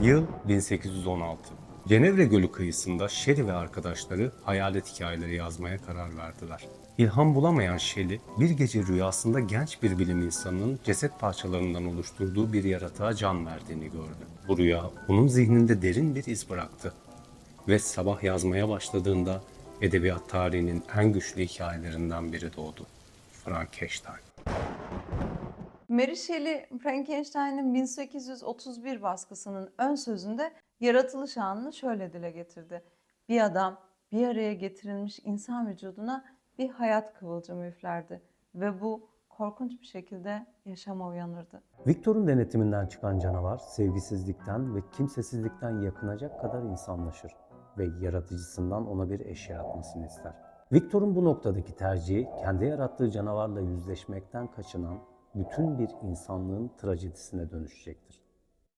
Yıl 1816. Cenevre Gölü kıyısında Shelley ve arkadaşları hayalet hikayeleri yazmaya karar verdiler. İlham bulamayan Shelley, bir gece rüyasında genç bir bilim insanının ceset parçalarından oluşturduğu bir yaratığa can verdiğini gördü. Bu rüya onun zihninde derin bir iz bıraktı. Ve sabah yazmaya başladığında edebiyat tarihinin en güçlü hikayelerinden biri doğdu. Frankenstein. Mary Shelley, Frankenstein'in 1831 baskısının ön sözünde yaratılış anını şöyle dile getirdi. Bir adam bir araya getirilmiş insan vücuduna bir hayat kıvılcımı üflerdi ve bu korkunç bir şekilde yaşama uyanırdı. Victor'un denetiminden çıkan canavar sevgisizlikten ve kimsesizlikten yakınacak kadar insanlaşır ve yaratıcısından ona bir eşya atmasını ister. Victor'un bu noktadaki tercihi kendi yarattığı canavarla yüzleşmekten kaçınan bütün bir insanlığın trajedisine dönüşecektir.